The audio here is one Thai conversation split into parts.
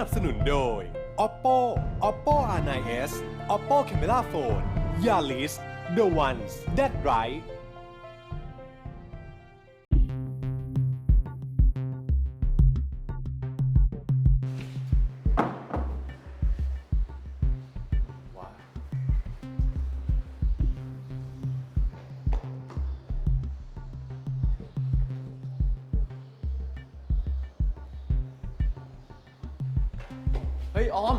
นับสนุนโดย Oppo Oppo R9s Oppo Camera Phone Yaris The Ones That Right เฮ้ย ออม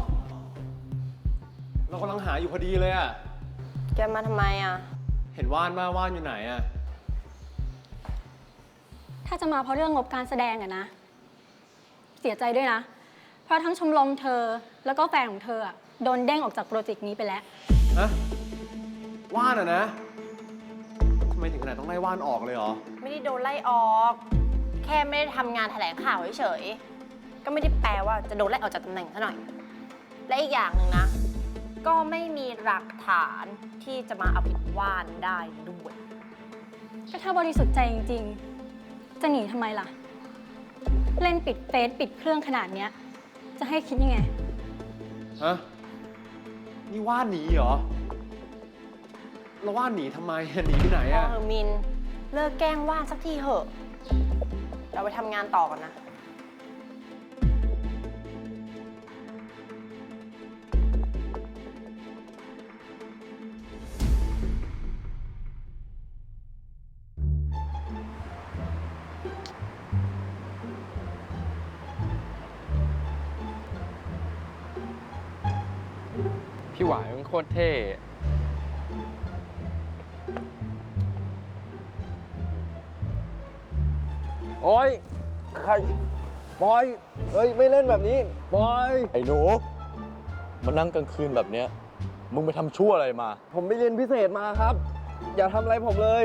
เรากำลังหาอยู่พอดีเลยอะแกมาทำไมอะ เห็นว่านมาว่านอยู่ไหนอะถ้าจะมาเพราะเรื่องงบการแสดงอะนะ เสียใจด้วยนะ เพราะทั้งชมรมเธอแล้วก็แฟนของเธออะโดนเด้งออกจากโปรเจกต์นี้ไปแล้ว ฮะว่านอะนะทำไมถึงขนาดต้องไล่ว่านออกเลยเหรอ ไม่ได้โดนไล่ออก แค่ไม่ได้ทำงานแถลงข่าวเฉยๆ ก็ไม่ได้แปลว่าจะโดนไล่ออกจากตำแหน่งซะหน่อย และอีกอย่างหนึ่งนะ ก็ไม่มีหลักฐานที่จะมาเอาผิดว่านได้ด้วย ก็ถ้าบริสุทธิ์ใจจริง ๆ จะหนีทำไมล่ะ เล่นปิดเฟซปิดเครื่องขนาดเนี้ย จะให้คิดยังไง ฮะ นี่ว่านหนีเหรอแล้วว่านหนีทำไมอะหนีไปไหนพออะเฮอร์มิน เลิกแกล้งว่านสักทีเหอะ เราไปทำงานต่อกันนะ โคตรเท่ โอ้ยใครบอย เฮ้ย ไม่เล่นแบบนี้บอย ไอ้หนูมานั่งกลางคืนแบบเนี้ย มึงไปทำชั่วอะไรมา ผมไปเรียนพิเศษมาครับ อย่าทำอะไรผมเลย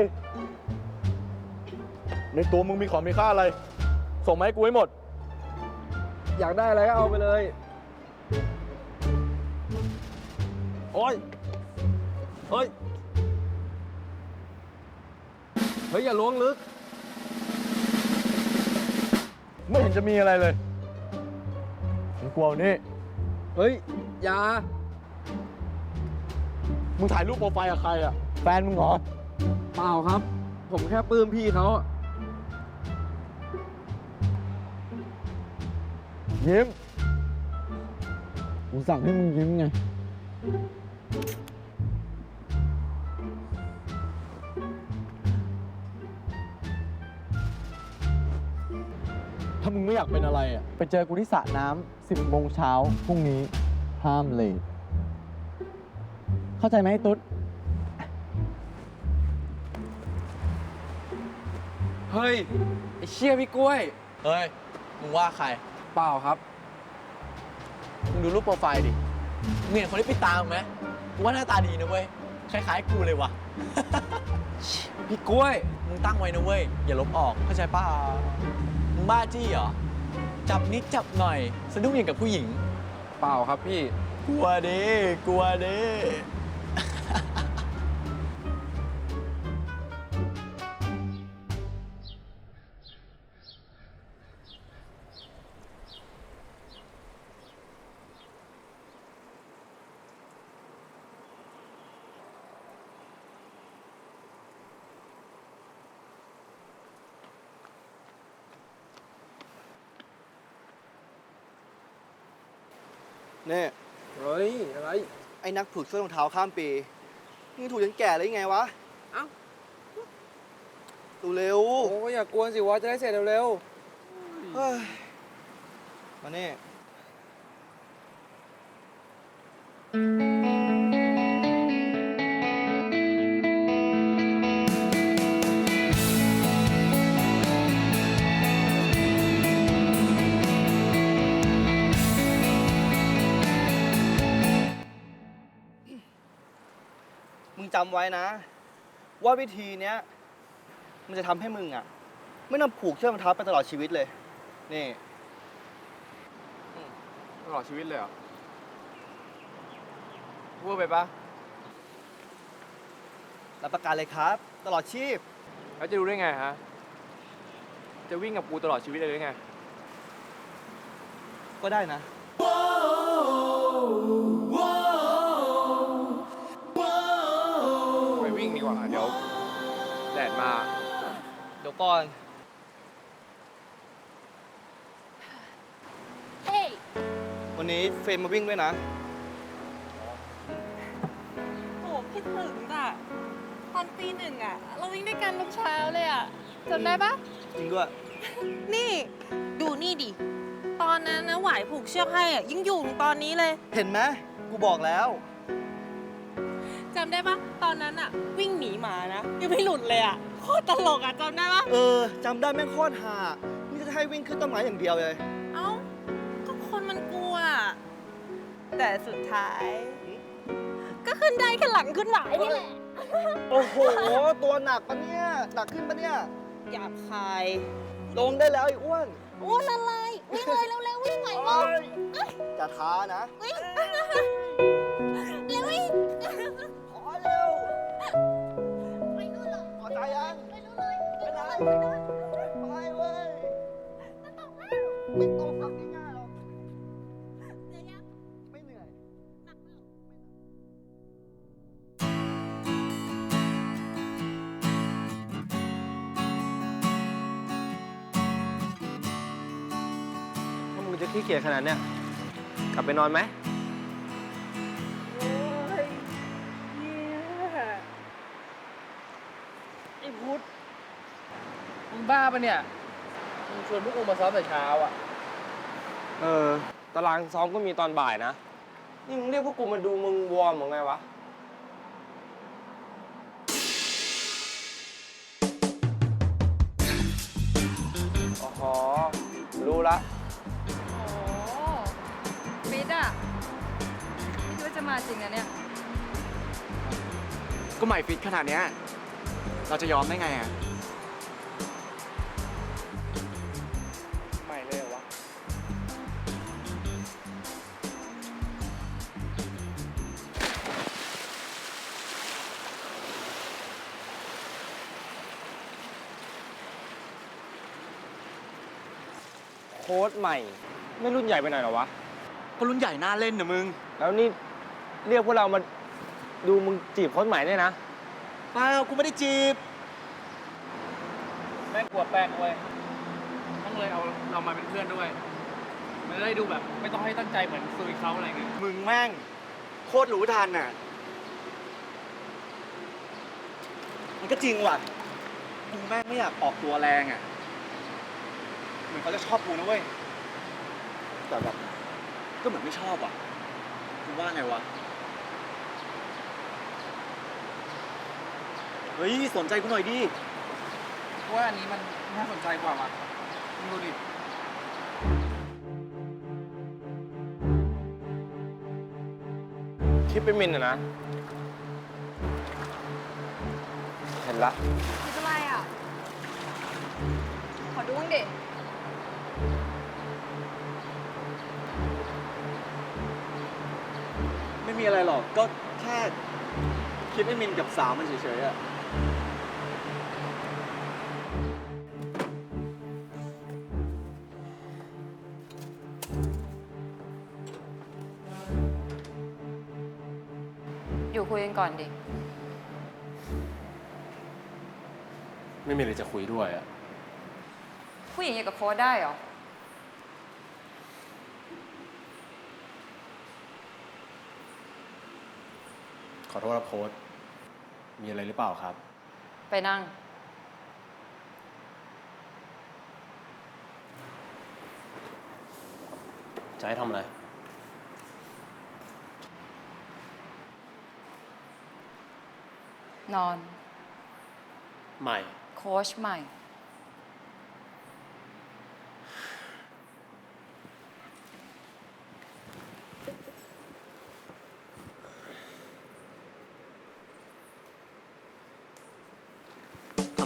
ในตัวมึงมีของมีค่าอะไร ส่งมาให้กูให้หมด อยากได้อะไรก็เอาไปเลย โอ้ยเฮ้ย เฮ้ย อย่าล้วงลึก ไม่เห็นจะมีอะไรเลยมึงกลัวนี่เฮ้ย อย่า มึงถ่ายรูปโปรไฟล์กับใครอะแฟนมึงเหรอ เปล่าครับ ผมแค่ปลื้มพี่เขายิ้มกูสั่งให้มึงยิ้มไง ถ้ามึงไม่อยากเป็นอะไรอะ ไปเจอกูที่สระน้ำสิบโมงเช้าพรุ่งนี้ห้ามเลทเข้าใจไหมไอ้ตุ๊ด เฮ้ย ไอเชี่ยพี่กล้วย เฮ้ย มึงว่าใคร เปล่าครับ มึงดูรูปโปรไฟล์ดิมึง เห็นคนที่ปิดตามไหมกูว่าหน้าตาดีนะเว้ย คล้ายๆกูเลยว่ะ พี่กล้วย มึงตั้งไว้นะเว้ย อย่าลบออก เข้าใจป่ะมึงบ้าจี้เหรอ จับนิดจับหน่อยสะดุ้งอย่างกับผู้หญิง เปล่าครับพี่ กลัวดิ กลัวดิ นี่เฮ้ย อะไร ไอ้นักผูกเสื้อรองเท้าข้ามปีมึงถูกจนแก่เลยยังไงวะเอ้า ดูเร็วโอ้ยอย่ากวนสิวะ จะได้เสร็จเร็วเฮ้ยมานี่มึำไว้นะ ว่าวิธีเนี้ยมันจะทำให้มึงอะ ไม่ต้องผูกเชือกรองเท้าไปตลอดชีวิตเลย นี่ ตลอดชีวิตเลยเหรอพูดไปปะรับประกันเลยครับ ตลอดชีพ แล้วจะรู้ได้ไงฮะ จะวิ่งกับกูตลอดชีวิตเลยหรือไง ก็ได้นะไมา เดี๋ยวก่อน เฮ้ย วันนี้เฟรมมาวิ่งด้วยนะโอ้คิดถึงอะ ตอนปีหนึ่งอะ เราวิ่งด้วยกันทุกเช้าเลยอะจำได้ปะ จริงด้วย นี่ ดูนี่ดิ ตอนนั้นนะหวายผูกเชือกให้อะยิ่งอยู่ถึงตอนนี้เลยเห็นไหมกูบอกแล้ว จำได้ปะตอนนั้นอะ วิ่งหนีหมานะ ยังไม่หลุดเลยอะโค ตรตลกอะจำได้ปะเออจำได้แม่งโคตรหานี่จะให้วิ่งขึ้นต้นไม้อย่างเดียวเลย เอ้าก็คนมันกลัว แต่สุดท้าย ก็ขึ้นได้แค่หลังขึ้นหวายนี่แหละโอ้โห ตัวหนักปะเนี่ยหนักขึ้นปะเนี่ย หยาบคาย ลงได้แล้วไอ้อ้วนอ้วนอะไรวิ่งเลยเร็วๆวิ่งไหวไหมเอ้ยจะท้านะวิ่ง กหรอกง่ายๆหรอกไม่เหนื่อยถ้ามึงจะขี้เกียจขนาดเนี้ยกลับไปนอนไหม โอ๊ยเยอะไอ้พุทธมึงบ้าปะเนี่ยมึงชวนพวกกูมาซ้อมแต่เช้าอะ เออ ตารางซ้อมก็มีตอนบ่ายนะ นี่มึงเรียกพวกกูมาดูมึงวอร์มหรือไงวะ อ๋อ รู้ละ โอ้ฟิตอะ ไม่คิดว่าจะมาจริงนะเนี่ย ก็ใหม่ฟิตขนาดเนี้ยเราจะยอมได้ไงอะ ค้ดใหม่ ไม่รุ่นใหญ่ไปหน่อยเหรอวะ ก็รุ่นใหญ่น่าเล่นนะมึง แล้วนี่เรียกพวกเรามาดูมึงจีบโค้ดใหม่เนี่ยนะ เปล่ากูไม่ได้จีบ แม่งกลัวแป้งเว้ยต้องเลยเอาเรามาเป็นเพื่อนด้วย มันจะได้ดูแบบ ไม่ต้องให้ตั้งใจเหมือนซุยเขาอะไรเงี้ย มึงแม่ง โคตรรู้ทันน่ะ มันก็จริงว่ะ กูแม่งไม่อยากออกตัวแรงอะ เหมือนเขาจะชอบกูนะเว้ย แต่แบบ ก็เหมือนไม่ชอบอะกูว่าไงวะ เฮ้ย สนใจกูหน่อยดิ ว่าอันนี้มันน่าสนใจกว่าว่ะมึงดูดิคลิปเป็นมินอะนะ เห็นละคืออะไรอะ ขอดูบ้างดิ ม่มีอะไรหรอก ก็แค่คลิปไอ้มินกับสาวมันเฉยๆอะอยู่คุยกันก่อนดิ ไม่มีอะไรจะคุยด้วยอะผู้หญิงอย่างกับโฟร์ได้เหรอ ขอโทษครับโค้ดมีอะไรหรือเปล่าครับ ไปนั่ง จะให้ทำอะไร นอน ใหม่ โค้ชใหม่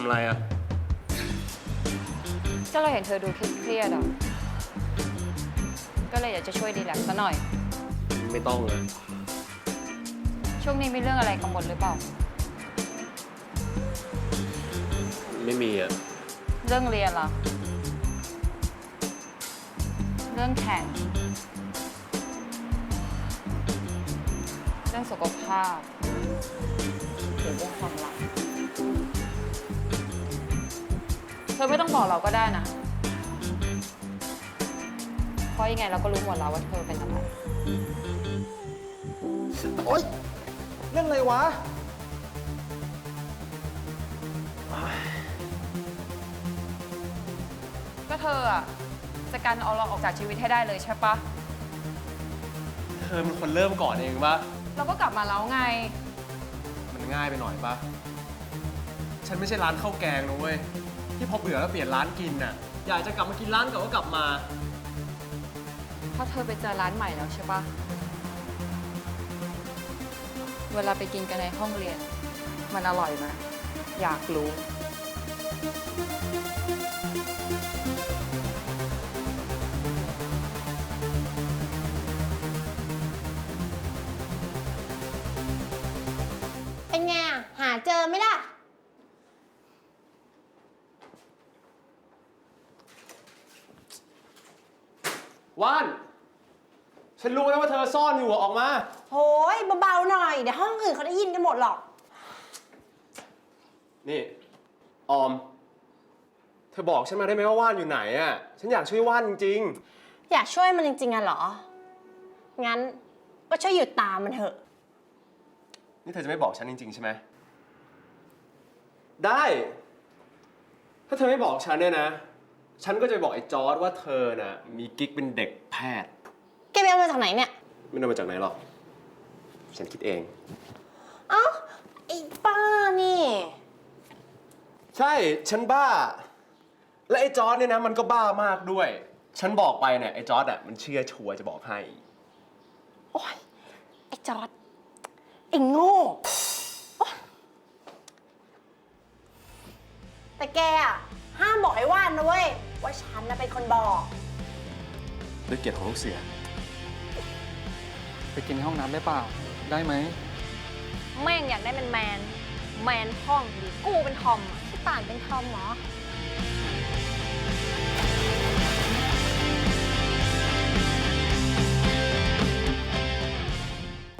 อะไรอะ ก็เราเห็นเธอดูเครียดๆอะ ก็เลยอยากจะช่วยดีแลกซ์ซะหน่อย ไม่ต้องเลย ช่วงนี้มีเรื่องอะไรกังวลหรือเปล่า ไม่มีอะ เรื่องเรียนหรอ เรื่องแข่ง เรื่องสุขภาพหรือเรื่องความรัก เธอไม่ต้องบอกเราก็ได้นะ เพราะยังไงเราก็รู้หมดแล้วว่าเธอเป็นอะไร โอ๊ยเล่นอะไรวะก็เธออะจะการเอาเราออกจากชีวิตให้ได้เลยใช่ปะ เธอเป็นคนเริ่มก่อนเองปะเราก็กลับมาแล้วไง มันง่ายไปหน่อยปะฉันไม่ใช่ร้านข้าวแกงนะเว้ย ที่พอเบื่อแล้วเปลี่ยนร้านกินน่ะ อยากจะกลับมากินร้านเก่าก็กลับมา เพราะเธอไปเจอร้านใหม่แล้วใช่ปะเวลาไปกินกันในห้องเรียน มันอร่อยไหมอยากรู้ เป็นไงอะหาเจอไหมล่ะ ว่าน ฉันรู้แล้วว่าเธอซ่อนอยู่อะออกมาโอ้ยเบาๆหน่อย เดี๋ยวห้องอื่นเขาได้ยินกันหมดหรอก นี่ ออม เธอบอกฉันมาได้ไหมว่าว่านอยู่ไหนอะฉันอยากช่วยว่านจริง อยากช่วยมันจริงๆอะเหรอ งั้นก็ช่วยหยุดตามมันเถอะ ๆ นี่เธอจะไม่บอกฉันจริง ๆ ใช่ไหม ได้ ถ้าเธอไม่บอกฉันเนี่ยนะ ฉันก็จะบอกไอ้จอร์ดว่าเธอน่ะมีกิ๊กเป็นเด็กแพทย์ แกไปเอามาจากไหนเนี่ย ไม่ได้มาจากไหนหรอก ฉันคิดเอง เอ้าไอ้ป้านี่ ใช่ฉันบ้า และไอ้จอร์ดเนี่ยนะมันก็บ้ามากด้วย ฉันบอกไปเนี่ยไอ้จอร์ดอะมันเชื่อชัวร์จะบอกให้ โอ๊ย ไอ้จอร์ดไอ้โง่โอ๊ยแต่แกอะ ห้ามบอกไอ้ว่านนะเว้ย ว่าฉันน่ะเป็นคนบอก ด้วยเกียรติของลูกเสือ ไปกินห้องน้ำได้เปล่า ได้ไหม แม่งอยากได้เป็นแมน แมนพ่องหรือกูเป็นทอมอะที่ป่านเป็นทอมเหรอ